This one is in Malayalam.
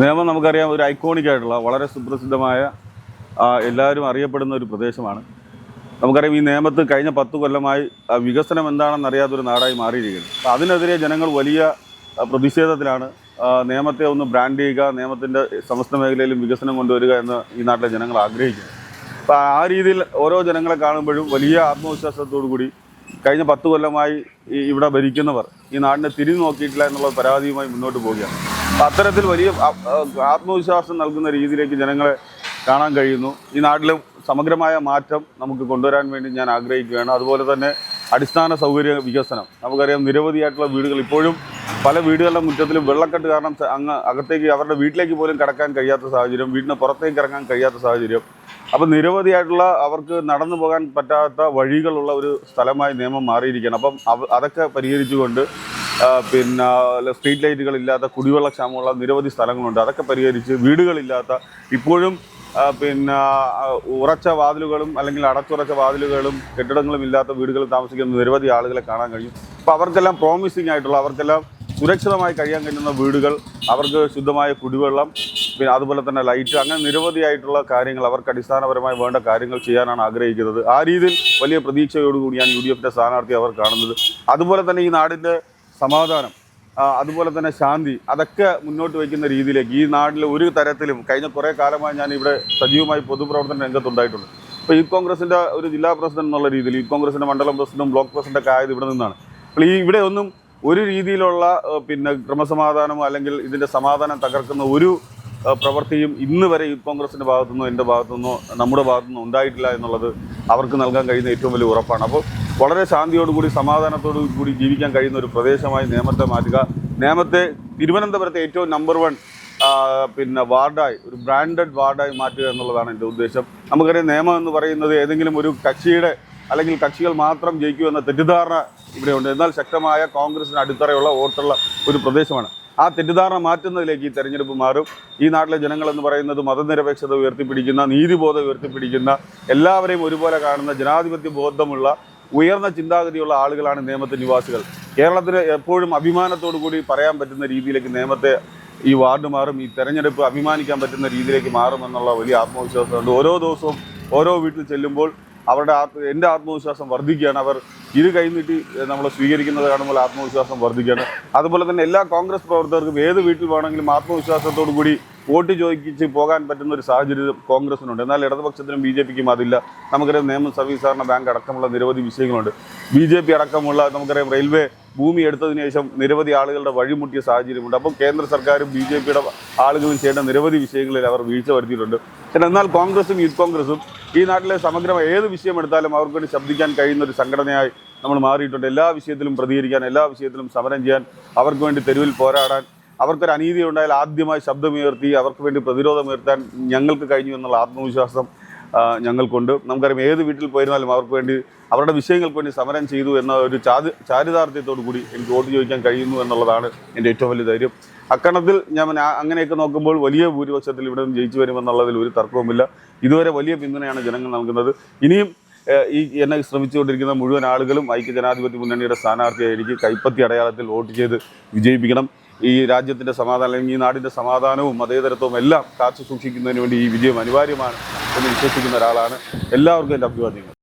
നേമം നമുക്കറിയാം ഒരു ഐക്കോണിക് ആയിട്ടുള്ള വളരെ സുപ്രസിദ്ധമായ എല്ലാവരും അറിയപ്പെടുന്ന ഒരു പ്രദേശമാണ്. നമുക്കറിയാം ഈ നേമത്ത് കഴിഞ്ഞ പത്ത് കൊല്ലമായി വികസനം എന്താണെന്ന് അറിയാത്തൊരു നാടായി മാറിയിരിക്കുന്നു. അപ്പോൾ അതിനെതിരെ ജനങ്ങൾ വലിയ പ്രതിഷേധത്തിലാണ് നിയമത്തെ ഒന്ന് ബ്രാൻഡ് ചെയ്യുക നിയമത്തിന്റെ സമസ്ത മേഖലയിലും വികസനം കൊണ്ടുവരിക എന്ന് ഈ നാട്ടിലെ ജനങ്ങൾ ആഗ്രഹിക്കുന്നു. അപ്പോൾ ആ രീതിയിൽ ഓരോ ജനങ്ങളെ കാണുമ്പോഴും വലിയ ആത്മവിശ്വാസത്തോടു കൂടി കഴിഞ്ഞ പത്ത് കൊല്ലമായി ഇവിടെ ഭരിക്കുന്നവർ ഈ നാടിനെ തിരിഞ്ഞു നോക്കിയിട്ടില്ല എന്നുള്ള പരാതിയുമായി മുന്നോട്ട് പോവുകയാണ്. അത്തരത്തിൽ വലിയ ആത്മവിശ്വാസം നൽകുന്ന രീതിയിലേക്ക് ജനങ്ങളെ കാണാൻ കഴിയുന്നു. ഈ നാട്ടിലും സമഗ്രമായ മാറ്റം നമുക്ക് കൊണ്ടുവരാൻ വേണ്ടി ഞാൻ ആഗ്രഹിക്കുകയാണ്. അതുപോലെ തന്നെ അടിസ്ഥാന സൗകര്യ വികസനം. നമുക്കറിയാം നിരവധിയായിട്ടുള്ള വീടുകൾ ഇപ്പോഴും പല വീടുകളുടെ മുറ്റത്തിലും വെള്ളക്കെട്ട് കാരണം അങ്ങ് അകത്തേക്ക് അവരുടെ വീട്ടിലേക്ക് പോലും കടക്കാൻ കഴിയാത്ത സാഹചര്യം വീടിന് പുറത്തേക്ക് ഇറങ്ങാൻ കഴിയാത്ത സാഹചര്യം. അപ്പം നിരവധിയായിട്ടുള്ള അവർക്ക് നടന്നു പോകാൻ പറ്റാത്ത വഴികളുള്ള ഒരു സ്ഥലമായി നിയമം മാറിയിരിക്കുകയാണ്. അപ്പം അതൊക്കെ പരിഹരിച്ചുകൊണ്ട് പിന്നെ സ്ട്രീറ്റ് ലൈറ്റുകൾ ഇല്ലാത്ത കുടിവെള്ള ക്ഷാമമുള്ള നിരവധി സ്ഥലങ്ങളുണ്ട്. അതൊക്കെ പരിഹരിച്ച് വീടുകളില്ലാത്ത ഇപ്പോഴും പിന്നെ ഉറച്ച വാതിലുകളും അല്ലെങ്കിൽ അടച്ചുറച്ച വാതിലുകളും കെട്ടിടങ്ങളും ഇല്ലാത്ത വീടുകളിൽ താമസിക്കുന്ന നിരവധി ആളുകളെ കാണാൻ കഴിയും. അപ്പോൾ അവർക്കെല്ലാം പ്രോമിസിങ് ആയിട്ടുള്ള അവർക്കെല്ലാം സുരക്ഷിതമായി കഴിയാൻ കഴിയുന്ന വീടുകൾ അവർക്ക് ശുദ്ധമായ കുടിവെള്ളം പിന്നെ അതുപോലെ തന്നെ ലൈറ്റ് അങ്ങനെ നിരവധിയായിട്ടുള്ള കാര്യങ്ങൾ അവർക്ക് അടിസ്ഥാനപരമായി വേണ്ട കാര്യങ്ങൾ ചെയ്യാനാണ് ആഗ്രഹിക്കുന്നത്. ആ രീതിയിൽ വലിയ പ്രതീക്ഷയോടുകൂടിയാണ് യു ഡി എഫിന്റെ സ്ഥാനാർത്ഥി അവർ കാണുന്നത്. അതുപോലെ തന്നെ ഈ നാടിന്റെ സമാധാനം. അതുപോലെ തന്നെ ശാന്തി. അതൊക്കെ മുന്നോട്ട് വയ്ക്കുന്ന രീതിയിലേക്ക് ഈ നാട്ടിൽ ഒരു തരത്തിലും കഴിഞ്ഞ കുറേ കാലമായി ഞാൻ ഇവിടെ സജീവമായി പൊതുപ്രവർത്തന രംഗത്തുണ്ടായിട്ടുണ്ട് ഇപ്പോൾ യൂത്ത് കോൺഗ്രസിന്റെ ഒരു ജില്ലാ പ്രസിഡന്റ് എന്നുള്ള രീതിയിൽ യൂത്ത് കോൺഗ്രസിന്റെ മണ്ഡലം പ്രസിഡന്റും ബ്ലോക്ക് പ്രസിഡന്റൊക്കെ ആയത് ഇവിടെ നിന്നാണ്. അപ്പോൾ ഈ ഇവിടെ ഒന്നും ഒരു രീതിയിലുള്ള പിന്നെ ക്രമസമാധാനമോ അല്ലെങ്കിൽ ഇതിന്റെ സമാധാനം തകർക്കുന്ന ഒരു പ്രവൃത്തിയും ഇന്ന് വരെ യൂത്ത് കോൺഗ്രസിന്റെ ഭാഗത്തുനിന്നോ എന്റെ ഭാഗത്തുനിന്നോ നമ്മുടെ ഭാഗത്തുനിന്നോ ഉണ്ടായിട്ടില്ല എന്നുള്ളത് അവർക്ക് നൽകാൻ കഴിയുന്ന ഏറ്റവും വലിയ ഉറപ്പാണ്. അപ്പോൾ വളരെ ശാന്തിയോടുകൂടി സമാധാനത്തോടു കൂടി ജീവിക്കാൻ കഴിയുന്ന ഒരു പ്രദേശമായി നേമത്തെ മാറ്റുക. നേമത്തെ തിരുവനന്തപുരത്തെ ഏറ്റവും നമ്പർ വൺ പിന്നെ വാർഡായി ഒരു ബ്രാൻഡഡ് വാർഡായി മാറ്റുക എന്നുള്ളതാണ് എന്റെ ഉദ്ദേശം. നമുക്കറിയാം നിയമം എന്ന് പറയുന്നത് ഏതെങ്കിലും ഒരു കക്ഷിയുടെ അല്ലെങ്കിൽ കക്ഷികൾ മാത്രം ജയിക്കൂ എന്ന തെറ്റിദ്ധാരണ ഇവിടെയുണ്ട്. എന്നാൽ ശക്തമായ കോൺഗ്രസിന് അടിത്തറയുള്ള വോട്ടുള്ള ഒരു പ്രദേശമാണ്. ആ തെറ്റിദ്ധാരണ മാറ്റുന്നതിലേക്ക് ഈ തെരഞ്ഞെടുപ്പ് മാറും. ഈ നാട്ടിലെ ജനങ്ങളെന്ന് പറയുന്നത് മതനിരപേക്ഷത ഉയർത്തിപ്പിടിക്കുന്ന നീതിബോധം ഉയർത്തിപ്പിടിക്കുന്ന എല്ലാവരെയും ഒരുപോലെ കാണുന്ന ജനാധിപത്യ ബോധമുള്ള ഉയർന്ന ചിന്താഗതിയുള്ള ആളുകളാണ് നേമത്തെ നിവാസികൾ. കേരളത്തിന് എപ്പോഴും അഭിമാനത്തോടു കൂടി പറയാൻ പറ്റുന്ന രീതിയിലേക്ക് നേമത്തെ ഈ വാർഡ് മാറും ഈ തെരഞ്ഞെടുപ്പ് അഭിമാനിക്കാൻ പറ്റുന്ന രീതിയിലേക്ക് മാറുമെന്നുള്ള വലിയ ആത്മവിശ്വാസമുണ്ട്. ഓരോ ദിവസവും ഓരോ വീട്ടിൽ ചെല്ലുമ്പോൾ അവരുടെ ആത്മ എന്റെ ആത്മവിശ്വാസം വർദ്ധിക്കുകയാണ്. അവർ ഇരു കൈനീട്ടി നമ്മൾ സ്വീകരിക്കുന്നത് കാണുമ്പോൾ ആത്മവിശ്വാസം വർദ്ധിക്കുകയാണ്. അതുപോലെ തന്നെ എല്ലാ കോൺഗ്രസ് പ്രവർത്തകർക്കും ഏത് വീട്ടിൽ വേണമെങ്കിലും ആത്മവിശ്വാസത്തോടു കൂടി വോട്ട് ചോദിച്ച് പോകാൻ പറ്റുന്ന ഒരു സാഹചര്യം കോൺഗ്രസിനുണ്ട്. എന്നാൽ ഇടതുപക്ഷത്തിനും ബി ജെ പിക്കും അതില്ല. നമുക്കറിയാം നിയമ സഹകരണ ബാങ്ക് അടക്കമുള്ള നിരവധി വിഷയങ്ങളുണ്ട്. ബി ജെ പി അടക്കമുള്ള നമുക്കറിയാം റെയിൽവേ ഭൂമി എടുത്തതിന് ശേഷം നിരവധി ആളുകളുടെ വഴിമുട്ടിയ സാഹചര്യമുണ്ട്. അപ്പം കേന്ദ്ര സർക്കാരും ബി ജെ പിയുടെ ആളുകളും ചെയ്യേണ്ട നിരവധി വിഷയങ്ങളിൽ അവർ വീഴ്ച വരുത്തിയിട്ടുണ്ട്. എന്നാൽ കോൺഗ്രസും യൂത്ത് കോൺഗ്രസും ഈ നാട്ടിലെ സമഗ്രമായ ഏത് വിഷയം എടുത്താലും അവർക്ക് വേണ്ടി ശബ്ദിക്കാൻ കഴിയുന്ന ഒരു സംഘടനയായി നമ്മൾ മാറിയിട്ടുണ്ട്. എല്ലാ വിഷയത്തിലും പ്രതികരിക്കാൻ എല്ലാ വിഷയത്തിലും സമരം ചെയ്യാൻ അവർക്ക് വേണ്ടി തെരുവിൽ പോരാടാൻ അവർക്കൊരു അനീതി ഉണ്ടായാൽ ആദ്യമായി ശബ്ദമുയർത്തി അവർക്ക് വേണ്ടി പ്രതിരോധമുയർത്താൻ ഞങ്ങൾക്ക് കഴിഞ്ഞു എന്നുള്ള ആത്മവിശ്വാസം ഞങ്ങൾക്കുണ്ട്. നമുക്കറിയാം ഏത് വീട്ടിൽ പോയിരുന്നാലും അവർക്ക് വേണ്ടി അവരുടെ വിഷയങ്ങൾക്ക് വേണ്ടി സമരം ചെയ്തു എന്ന ഒരു ചാരിതാർത്ഥ്യത്തോടു കൂടി എനിക്ക് വോട്ട് ചോദിക്കാൻ കഴിയുന്നു എന്നുള്ളതാണ് എന്റെ ഏറ്റവും വലിയ ധൈര്യം. അക്കണത്തിൽ ഞാൻ അങ്ങനെയൊക്കെ നോക്കുമ്പോൾ വലിയ ഭൂരിപക്ഷത്തിൽ ഇവിടെ നിന്ന് ജയിച്ചു വരുമെന്നുള്ളതിൽ ഒരു തർക്കവുമില്ല. ഇതുവരെ വലിയ പിന്തുണയാണ് ജനങ്ങൾ നൽകുന്നത്. ഇനിയും ഈ എന്നെ ശ്രമിച്ചുകൊണ്ടിരിക്കുന്ന മുഴുവൻ ആളുകളും ഐക്യ ജനാധിപത്യ മുന്നണിയുടെ സ്ഥാനാർത്ഥിയായിരിക്കും കൈപ്പത്തി അടയാളത്തിൽ വോട്ട് ചെയ്ത് വിജയിപ്പിക്കണം. ഈ രാജ്യത്തിന്റെ സമാധാനം അല്ലെങ്കിൽ ഈ നാടിന്റെ സമാധാനവും മതേതരത്വവും എല്ലാം കാത്തു സൂക്ഷിക്കുന്നതിന് വേണ്ടി ഈ വിജയം അനിവാര്യമാണ് എന്ന് വിശ്വസിക്കുന്ന ഒരാളാണ്. എല്ലാവർക്കും എന്റെ അഭിവാദ്യങ്ങൾ.